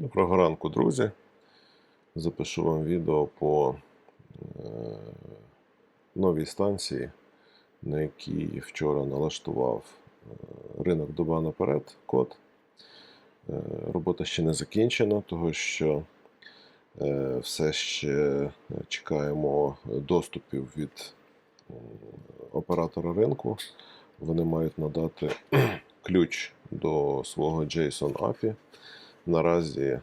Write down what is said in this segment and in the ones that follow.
Доброго ранку, друзі. Запишу вам відео по е, новій станції, на якій вчора налаштував е, ринок доба наперед код. Е, робота ще не закінчена, тому що все ще чекаємо доступів від оператора ринку. Вони мають надати ключ до свого JSON API. Наразі е,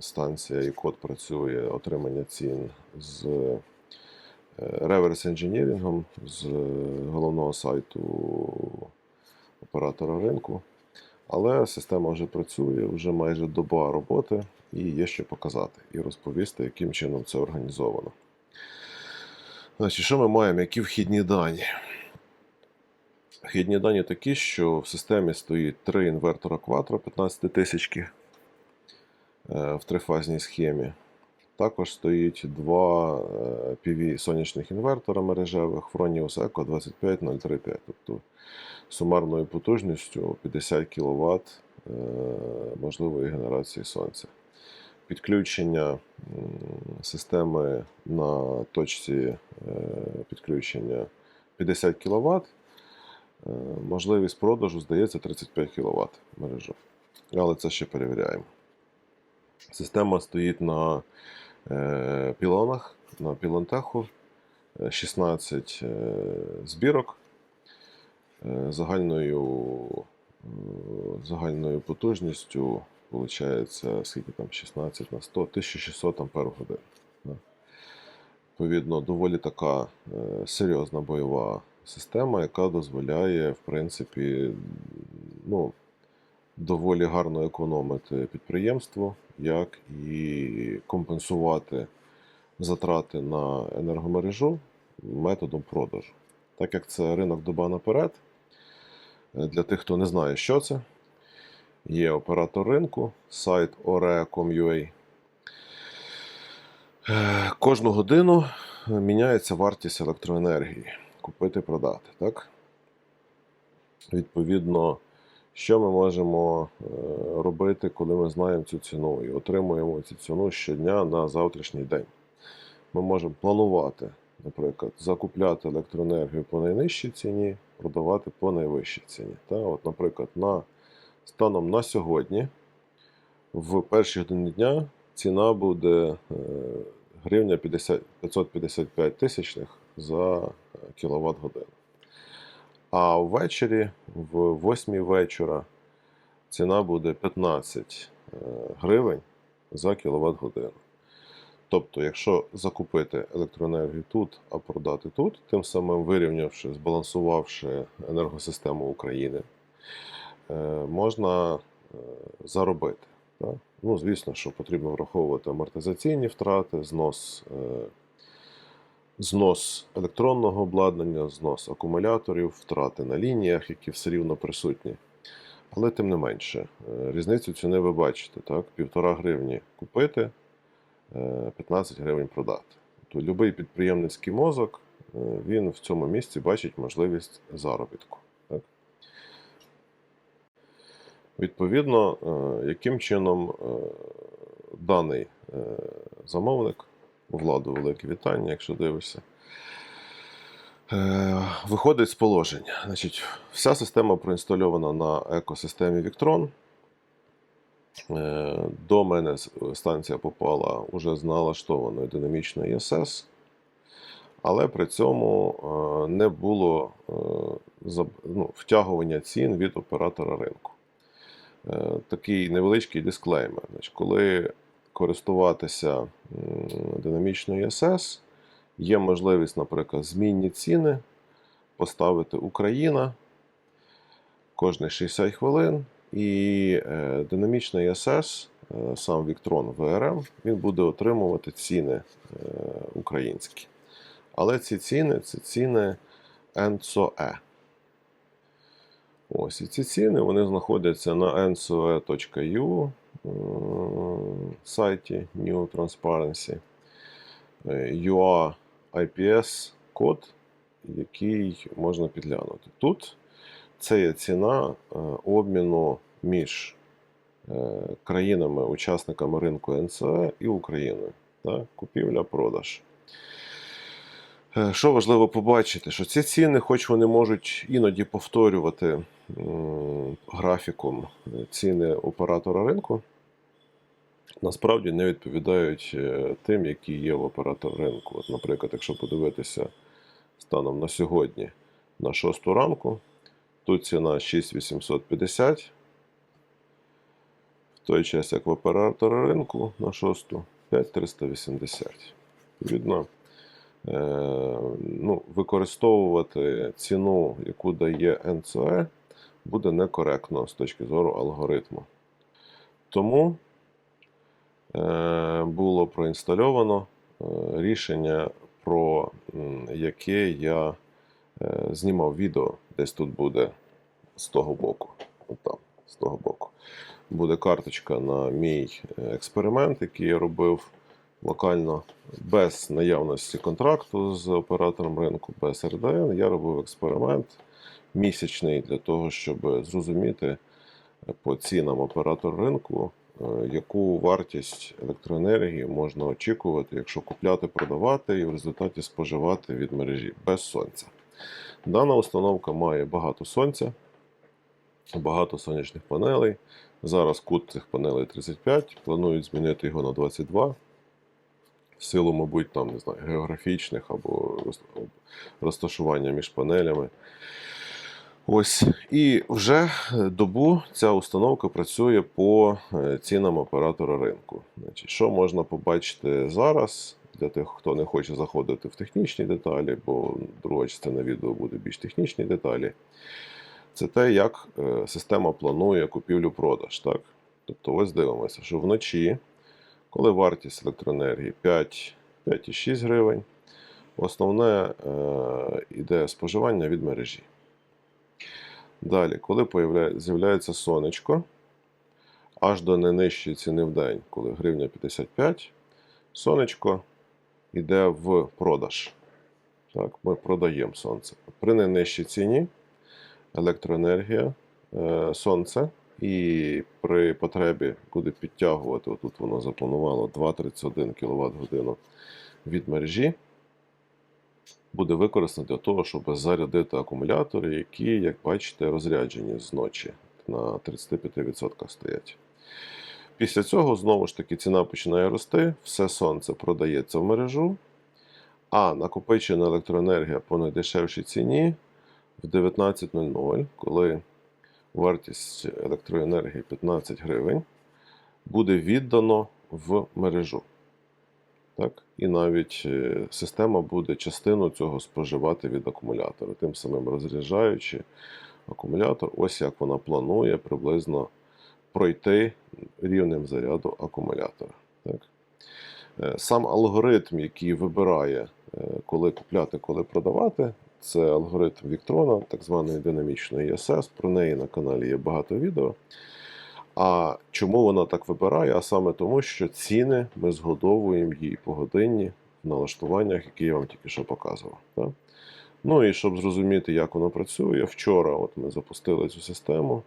станція і код працює отримання цін з е, реверс інженірингом з головного сайту оператора ринку. Але система вже працює, вже майже доба роботи, і є що показати і розповісти, яким чином це організовано. Значить, що ми маємо? Які вхідні дані? Вхідні дані такі, що в системі стоїть три інвертора Quattro 15 тисячки е, в трифазній схемі. Також стоїть два е, PV сонячних інвертора мережевих Fronius Eco 25035, тобто сумарною потужністю 50 кВт е, можливої генерації сонця. Підключення системи на точці е, підключення 50 кВт. Е, Можливість продажу, здається, 35 кВт мережу. Але це ще перевіряємо. Система стоїть на е, пілонах, на пілонтеху. Е, 16 е, збірок е, загальною, е, загальною потужністю, виходить, скільки там 16 на 100, 1600 ампер годин. Да. Відповідно, доволі така серйозна бойова система, яка дозволяє, в принципі, ну, доволі гарно економити підприємству, як і компенсувати затрати на енергомережу методом продажу. Так як це ринок доба наперед, е, для тих, хто не знає, що це, є оператор ринку, сайт ore.com.ua. Е, Кожну годину міняється вартість електроенергії. Купити, продати. Так? Відповідно, що ми можемо е, робити, коли ми знаємо цю ціну і отримуємо цю ціну щодня на завтрашній день. Ми можемо планувати, наприклад, закупляти електроенергію по найнижчій ціні, продавати по найвищій ціні. Та? От, наприклад, на, станом на сьогодні, в перші години дня ціна буде е, гривня 50, 555 тисячних за кіловат годину. А ввечері, в 8 вечора, ціна буде 15 е, гривень за кіловат годину. Тобто, якщо закупити електроенергію тут, а продати тут, тим самим вирівнявши, збалансувавши енергосистему України, е, можна е, заробити. Ну, звісно, що потрібно враховувати амортизаційні втрати, знос, знос електронного обладнання, знос акумуляторів, втрати на лініях, які все рівно присутні. Але тим не менше, е, різницю ціни ви бачите, так? Півтора гривні купити, е, 15 гривень продати. То будь-який підприємницький мозок е, він в цьому місці бачить можливість заробітку. Так? Відповідно, е, яким чином е, даний е, замовник, владу велике вітання, якщо дивишся, е, виходить з положення. Значить, вся система проінстальована на екосистемі Victron. Е, До мене станція попала уже з налаштованою динамічною ESS, але при цьому е, не було ну, втягування цін від оператора ринку. Такий невеличкий дисклеймер. Значить, коли користуватися динамічною ESS, є можливість, наприклад, змінні ціни поставити Україна кожні 60 хвилин, і е, динамічний ESS, е, сам Victron VRM, він буде отримувати ціни е, українські. Але ці ціни це ціни ENSOE. Ось і ці ціни вони знаходяться на ensoe.eu е, сайті New Transparency. Е, UA IPS код, який можна підглянути. Тут це є ціна е, обміну між країнами-учасниками ринку НЦ і Україною. Купівля-продаж. Е, Що важливо побачити, що ці ціни, хоч вони можуть іноді повторювати графіком е, ціни оператора ринку, насправді не відповідають е, тим, які є в оператора ринку. От, наприклад, якщо подивитися станом на сьогодні на 6 ранку, тут ціна 6850. В той час, як в оператора ринку на 6 5380. Відповідно, ну, використовувати ціну, яку дає НЦЕ, буде некоректно з точки зору алгоритму. Тому е, було проінстальовано е, рішення, про яке я е, знімав відео, десь тут буде з того боку. От там, з того боку. Буде карточка на мій е, експеримент, який я робив локально без наявності контракту з оператором ринку, без РДН. Я робив експеримент місячний для того, щоб зрозуміти по цінам оператор ринку, е, яку вартість електроенергії можна очікувати, якщо купляти, продавати і в результаті споживати від мережі без сонця. Дана установка має багато сонця, багато сонячних панелей. Зараз кут цих панелей 35, планують змінити його на 22. В силу, мабуть, там, не знаю, географічних або розташування між панелями. Ось. І вже добу ця установка працює по е, цінам оператора ринку. Значить, що можна побачити зараз для тих, хто не хоче заходити в технічні деталі, бо друга частина відео буде більш технічні деталі. Це те, як е, система планує купівлю-продаж. Так? Тобто, ось дивимося, що вночі, коли вартість електроенергії 5, 5,6 гривень, основне е, споживання від мережі. Далі, коли з'являється сонечко, аж до не нижчої ціни в день, коли гривня 55, сонечко йде в продаж. Так, ми продаємо сонце. При найнижчій ціні електроенергія, е, сонце, і при потребі буде підтягувати, отут воно запланувало 2,31 кВт годину від мережі. Буде використано для того, щоб зарядити акумулятори, які, як бачите, розряджені зночі на 35% стоять. Після цього, знову ж таки, ціна починає рости, все сонце продається в мережу, а накопичена електроенергія по найдешевшій ціні в 19.00, коли вартість електроенергії 15 гривень, буде віддано в мережу. Так? І навіть е, система буде частину цього споживати від акумулятора, тим самим розряджаючи акумулятор, ось як вона планує приблизно пройти рівнем заряду акумулятора. Так? Е, Сам алгоритм, який вибирає, е, коли купляти, коли продавати, це алгоритм Віктрона, так званої динамічної ESS. Про неї на каналі є багато відео. А чому вона так вибирає? А саме тому, що ціни ми згодовуємо їй погодинні в налаштуваннях, які я вам тільки що показував. Так? Ну і щоб зрозуміти, як воно працює, вчора от ми запустили цю систему.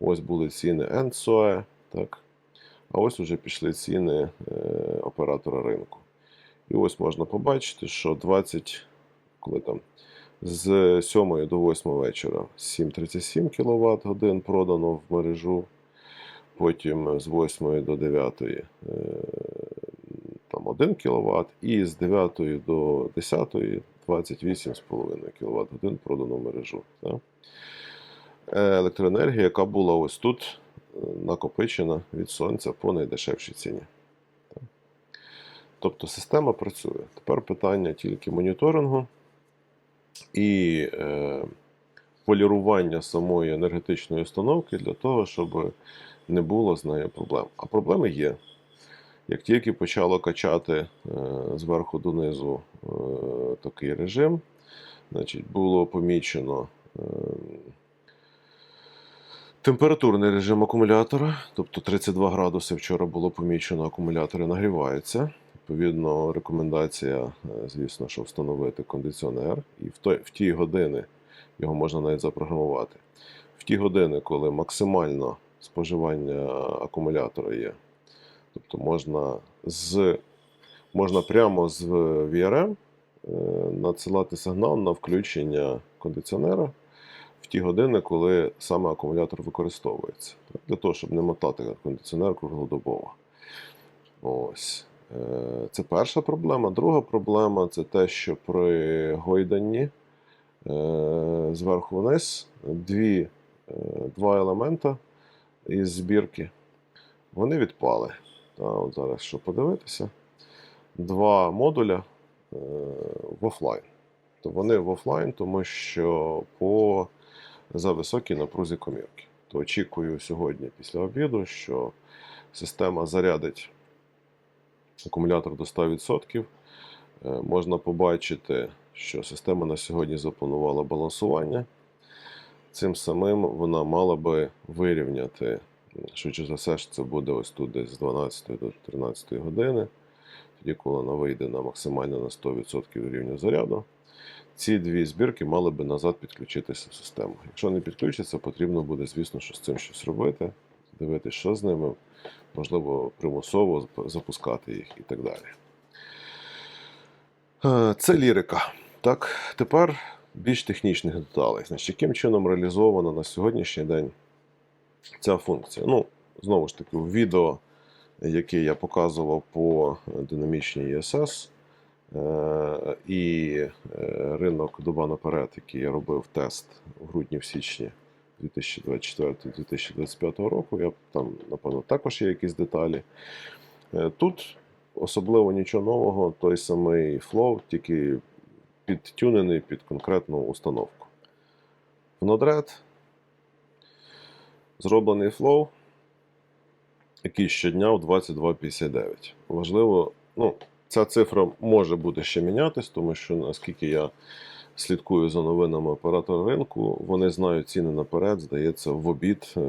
Ось були ціни NSOE, так? а ось вже пішли ціни е, оператора ринку. І ось можна побачити, що 20, коли там з 7 до 8 вечора 7,37 кВт годин продано в мережу. Потім з 8 до 9 е, там 1 кВт, і з 9 до 10 28,5 кВт годин продано в мережу. Е, Електроенергія, яка була ось тут е, накопичена від сонця по найдешевшій ціні. Тобто система працює. Тепер питання тільки моніторингу і е, полірування самої енергетичної установки для того, щоб не було з нею проблем. А проблеми є. Як тільки почало качати е, зверху донизу е, такий режим, значить, було помічено е, температурний режим акумулятора, тобто 32 градуси вчора було помічено, акумулятори нагріваються. Відповідно, рекомендація, е, звісно, що встановити кондиціонер, і в, той, в ті години його можна навіть запрограмувати. В ті години, коли максимально споживання акумулятора є. Тобто можна, з, можна прямо з VRM е, надсилати сигнал на включення кондиціонера в ті години, коли саме акумулятор використовується. Для того, щоб не мотати кондиціонер круглодобово. Ось. Е, Це перша проблема. Друга проблема це те, що при гойданні е, зверху вниз дві, е, два елемента із збірки вони відпали. От зараз, що подивитися, два модуля в офлайн. То вони в офлайн, тому що по за високій напрузі комірки. То очікую сьогодні після обіду, що система зарядить акумулятор до 100%. Е, Можна побачити, що система на сьогодні запланувала балансування. Цим самим вона мала би вирівняти, швидше за все, що це буде ось тут десь з 12 до 13 години, тоді, коли вона вийде на максимально на 100% рівня заряду. Ці дві збірки мали би назад підключитися в систему. Якщо не підключаться, потрібно буде, звісно, що з цим щось робити, дивитися, що з ними, можливо, примусово запускати їх і так далі. Е, Це лірика. Так, тепер більш технічних деталей. Значить, яким чином реалізована на сьогоднішній день ця функція? Ну, знову ж таки, в відео, яке я показував по динамічній ESS, е, і е, ринок доба наперед, який я робив тест в грудні в січні 2024-2025 року, я там, напевно, також є якісь деталі. Е, Тут особливо нічого нового, той самий флоу, тільки підтюнений під конкретну установку. В Node-RED зроблений флоу, який щодня в 22.59. Важливо, ну, ця цифра може буде ще мінятись, тому що наскільки я слідкую за новинами оператора ринку, вони знають ціни наперед, здається, в обід е,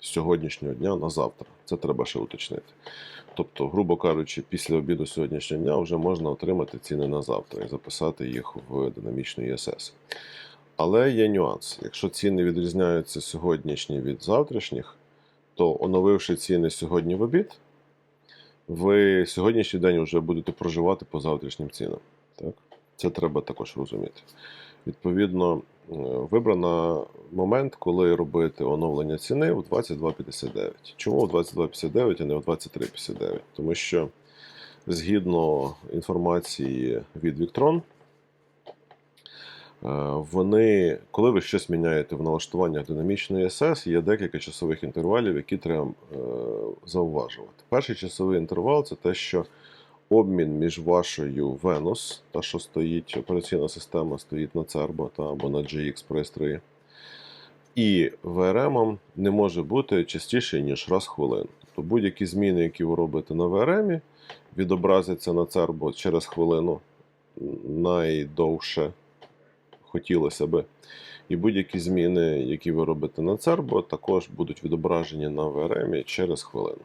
сьогоднішнього дня на завтра. Це треба ще уточнити. Тобто, грубо кажучи, після обіду сьогоднішнього дня вже можна отримати ціни на завтра і записати їх в динамічну ЄСС. Але є нюанс. Якщо ціни відрізняються сьогоднішні від завтрашніх, то оновивши ціни сьогодні в обід, ви сьогоднішній день вже будете проживати по завтрашнім цінам. Так? Це треба також розуміти. Відповідно, е, вибрано момент, коли робити оновлення ціни в 22.59. Чому в 22.59, а не в 23.59? Тому що згідно інформації від Victron, е, вони, коли ви щось міняєте в налаштуваннях динамічної SS, є декілька часових інтервалів, які треба е, зауважувати. Перший часовий інтервал це те, що обмін між вашою Venus, та що стоїть, операційна система стоїть на Cerbo та або на GX пристрої, і VRM не може бути частіше, ніж раз в хвилину. Тобто будь-які зміни, які ви робите на VRM, відобразяться на Cerbo через хвилину найдовше хотілося би. І будь-які зміни, які ви робите на Cerbo, також будуть відображені на VRM через хвилину.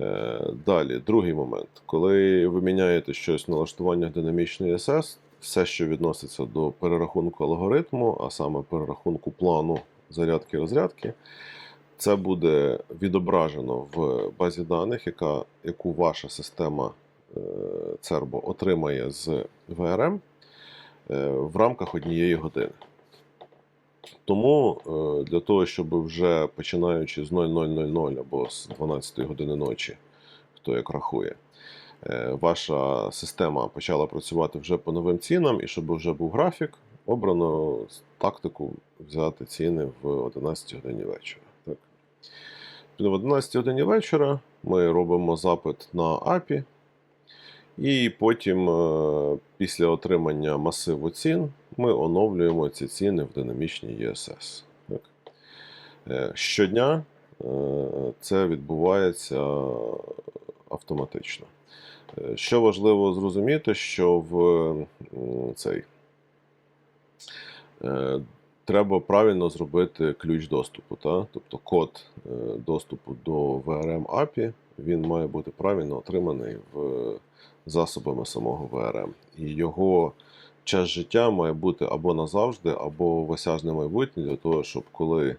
Е, Далі, другий момент. Коли ви міняєте щось в налаштуваннях динамічної SS, все, що відноситься до перерахунку алгоритму, а саме перерахунку плану зарядки-розрядки, це буде відображено в базі даних, яка, яку ваша система Cerbo отримає з VRM е, в рамках однієї години. Тому е, для того, щоб вже починаючи з 00.00 або з 12 години ночі, хто як рахує, е, ваша система почала працювати вже по новим цінам, і щоб вже був графік, обрано тактику взяти ціни в 11 годині вечора. Так? В 11 годині вечора ми робимо запит на API, і потім, е, після отримання масиву цін, ми оновлюємо ці ціни в динамічній ESS. Так. Е, Щодня е, це відбувається автоматично. Е, Що важливо зрозуміти, що в цей треба правильно зробити ключ доступу. Та? Тобто код доступу до VRM API він має бути правильно отриманий в засобами самого VRM. І його час життя має бути або назавжди, або в осяжне майбутнє, для того, щоб коли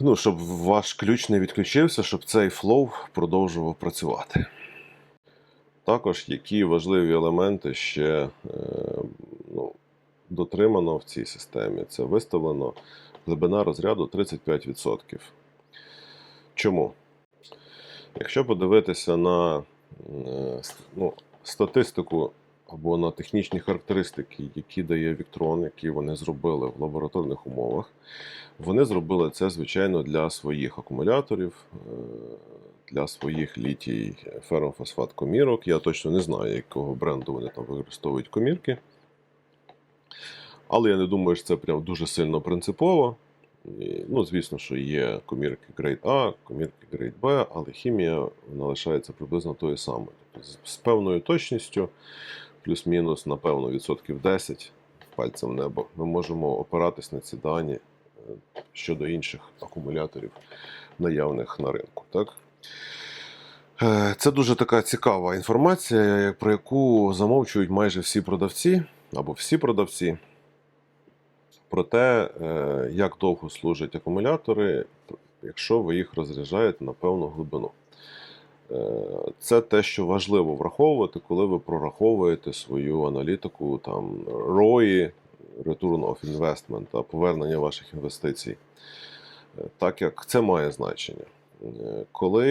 Ну, щоб ваш ключ не відключився, щоб цей флоу продовжував працювати. Також які важливі елементи ще е, ну, дотримано в цій системі. Це виставлено глибина розряду 35%. Чому? Якщо подивитися на е, ну, статистику або на технічні характеристики, які дає Віктрон, які вони зробили в лабораторних умовах, вони зробили це, звичайно, для своїх акумуляторів, е, для своїх літій ферромфосфат комірок. Я точно не знаю, якого бренду вони там використовують комірки. Але я не думаю, що це прям дуже сильно принципово. Ну, звісно, що є комірки Grade А, комірки Grade Б, але хімія вона лишається приблизно тою самою. З певною точністю, плюс-мінус, напевно, відсотків 10 пальцем небо, ми можемо опиратись на ці дані е, щодо інших акумуляторів, наявних на ринку. Так? Е, Це дуже така цікава інформація, про яку замовчують майже всі продавці або всі продавці. Про те, е, як довго служать акумулятори, якщо ви їх розряджаєте на певну глибину. Е, Це те, що важливо враховувати, коли ви прораховуєте свою аналітику там ROI, Return of Investment, та повернення ваших інвестицій. Е, Так як це має значення. Е, Коли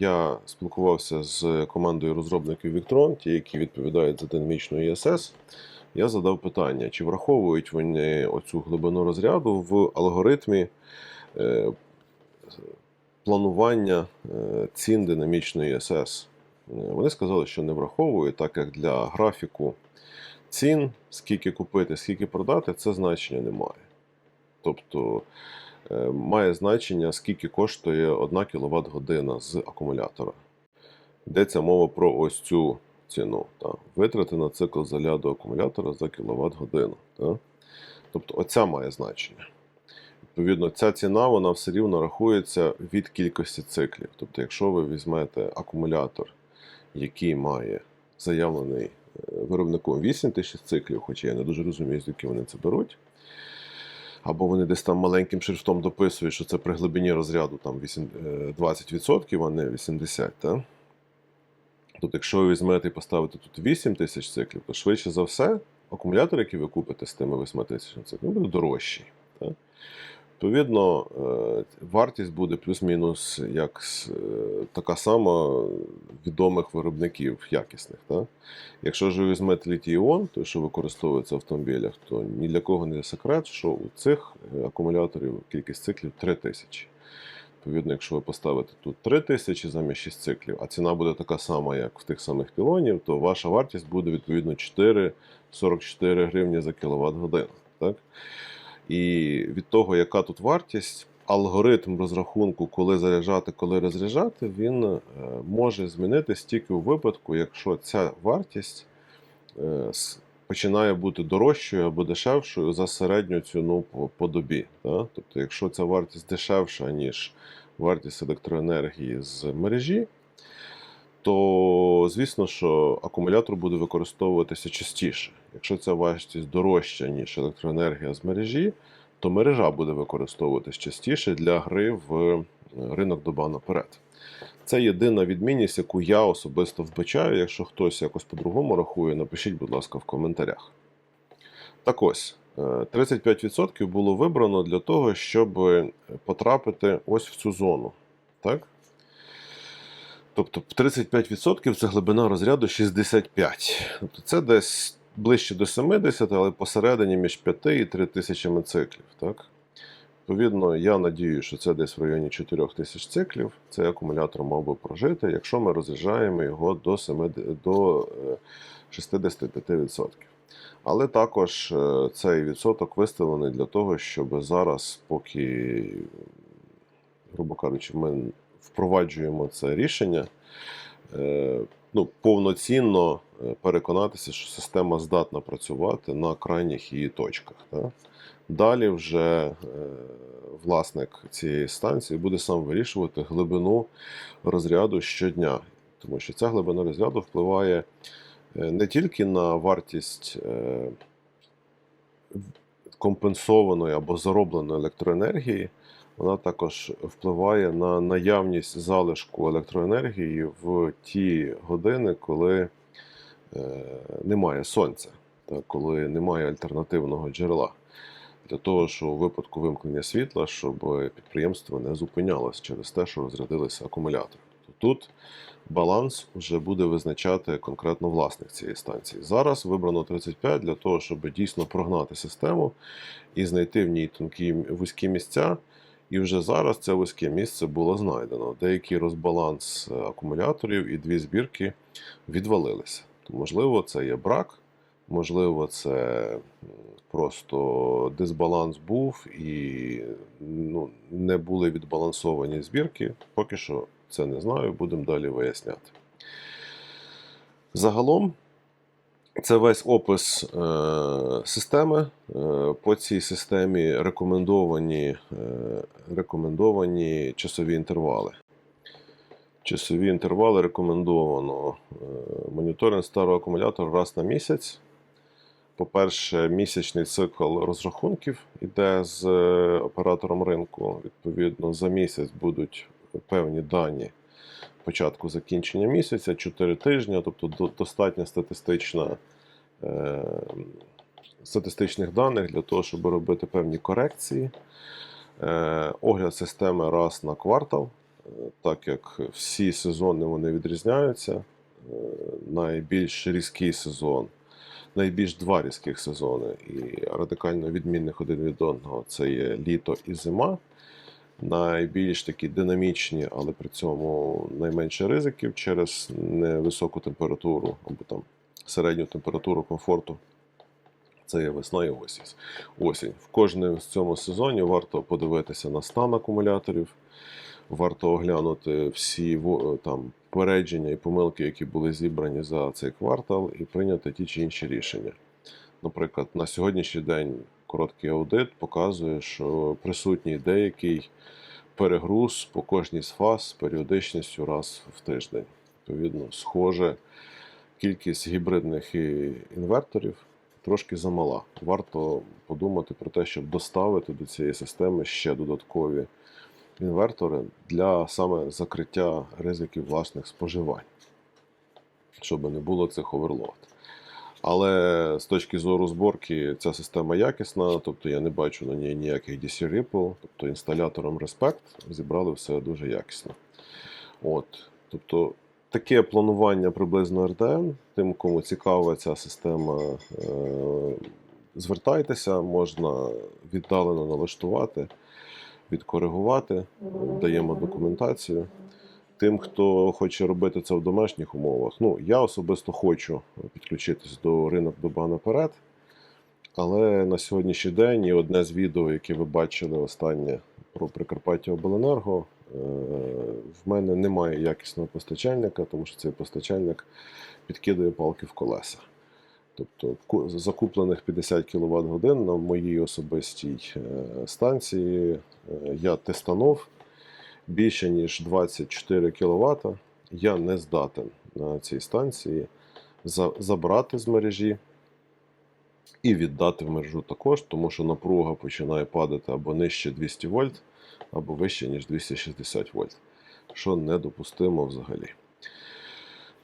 я спілкувався з командою розробників Victron, ті, які відповідають за динамічну ІСС, я задав питання, чи враховують вони оцю глибину розряду в алгоритмі планування е, цін динамічної ІСС. Е, Вони сказали, що не враховують, так як для графіку цін, скільки купити, скільки продати, це значення не має. Тобто е, має значення, скільки коштує 1 кВт година з акумулятора. Йдеться мова про ось цю ціну. Та. Витрати на цикл заряду акумулятора за кВт годину. Тобто оця має значення. Відповідно, ця ціна вона все рівно рахується від кількості циклів. Тобто, якщо ви візьмете акумулятор, який має заявлений е, виробником 8 тисяч циклів, хоча я не дуже розумію, звідки вони це беруть. Або вони десь там маленьким шрифтом дописують, що це при глибині розряду там, 8, е, 20%, а не 80%. Та? Тобто, якщо ви візьмете і поставите тут 8 тисяч циклів, то швидше за все, акумулятор, який ви купите з тими 8 тисячами циклів, буде дорожчий. Так? Відповідно, е, вартість буде плюс-мінус як е, така сама відомих виробників якісних. Так? Якщо ж ви візьмете літій-іон, той, що використовується в автомобілях, то ні для кого не секрет, що у цих е, акумуляторів кількість циклів 3000. Відповідно, якщо ви поставите тут 3000 замість 6 циклів, а ціна буде така сама, як в тих самих пілонів, то ваша вартість буде відповідно 4,44 гривні за кіловат годину. І від того, яка тут вартість, алгоритм розрахунку, коли заряджати, коли розряджати, він е, може змінитись тільки у випадку, якщо ця вартість е, починає бути дорожчою або дешевшою за середню ціну по, добі. Тобто, якщо ця вартість дешевша, ніж вартість електроенергії з мережі, то звісно, що акумулятор буде використовуватися частіше. Якщо ця вартість дорожча, ніж електроенергія з мережі, то мережа буде використовуватись частіше для гри в е, ринок доба наперед. Це єдина відмінність, яку я особисто вбачаю. Якщо хтось якось по-другому рахує, напишіть, будь ласка, в коментарях. Так ось, е, 35% було вибрано для того, щоб потрапити ось в цю зону. Так? Тобто 35% це глибина розряду 65. Тобто це десь ближче до 70, але посередині між 5 і 3 тисячами циклів. Так? Відповідно, я надію, що це десь в районі 4 тисяч циклів. Цей акумулятор мав би прожити, якщо ми розряджаємо його до, 7, до е, 65%. Але також е, цей відсоток виставлений для того, щоб зараз, поки, грубо кажучи, ми впроваджуємо це рішення, е, ну, повноцінно е, переконатися, що система здатна працювати на крайніх її точках. Так? Далі вже е, власник цієї станції буде сам вирішувати глибину розряду щодня, тому що ця глибина розряду впливає не тільки на вартість компенсованої або заробленої електроенергії, вона також впливає на наявність залишку електроенергії в ті години, коли е, немає сонця, та коли немає альтернативного джерела. Для того, що у випадку вимкнення світла, щоб підприємство не зупинялось через те, що розрядилися акумулятори. То тут баланс вже буде визначати конкретно власник цієї станції. Зараз вибрано 35 для того, щоб дійсно прогнати систему і знайти в ній тонкі вузькі місця. І вже зараз це вузьке місце було знайдено. Деякий розбаланс е, акумуляторів і дві збірки відвалилися. Можливо, це є брак, можливо, це просто дисбаланс був і ну, не були відбалансовані збірки. Поки що це не знаю, будемо далі виясняти. Загалом, це весь опис е, системи. Е, по цій системі рекомендовані, е, рекомендовані часові інтервали. Часові інтервали рекомендовано моніторинг старого акумулятора раз на місяць. По-перше, місячний цикл розрахунків іде з оператором ринку. Відповідно, за місяць будуть певні дані початку закінчення місяця, 4 тижні, тобто достатньо статистична, е, статистичних даних для того, щоб робити певні корекції. Е, огляд системи раз на квартал, е, так як всі сезони вони відрізняються. Е, найбільш різкий сезон, найбільш два різких сезони і радикально відмінних один від одного це є літо і зима. Найбільш такі динамічні, але при цьому найменше ризиків через невисоку температуру або там середню температуру комфорту. Це є весна і осінь. осінь. В кожному з цьому сезоні варто подивитися на стан акумуляторів, варто оглянути всі там, попередження і помилки, які були зібрані за цей квартал, і прийняти ті чи інші рішення. Наприклад, на сьогоднішній день короткий аудит показує, що присутній деякий перегруз по кожній з фаз з періодичністю раз в тиждень. Відповідно, схоже, кількість гібридних інверторів трошки замала. Варто подумати про те, щоб доставити до цієї системи ще додаткові інвертори для саме закриття ризиків власних споживань, щоб не було цих оверлоад. Але з точки зору зборки ця система якісна, тобто я не бачу на ній ніяких DC Ripple, тобто інсталятором Respect зібрали все дуже якісно. От, тобто таке планування приблизно RDM. Тим, кому цікава ця система, е, звертайтеся, можна віддалено налаштувати, відкоригувати, даємо документацію. Тим, хто хоче робити це в домашніх умовах, ну я особисто хочу підключитись до ринок доба наперед. Але на сьогоднішній день і одне з відео, яке ви бачили останнє про Прикарпаття Обленерго, е, в мене немає якісного постачальника, тому що цей постачальник підкидує палки в колеса. Тобто закуплених 50 кВт годин на моїй особистій е, станції е, я тестанув більше ніж 24 кВт. Я не здатен на цій станції забрати з мережі і віддати в мережу також, тому що напруга починає падати або нижче 200 вольт, або вище, ніж 260 вольт, що недопустимо взагалі.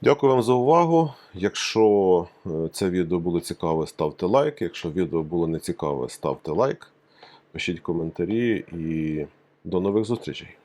Дякую вам за увагу. Якщо е, це відео було цікаве, ставте лайк. Якщо відео було не цікаве, ставте лайк, пишіть коментарі і до нових зустрічей.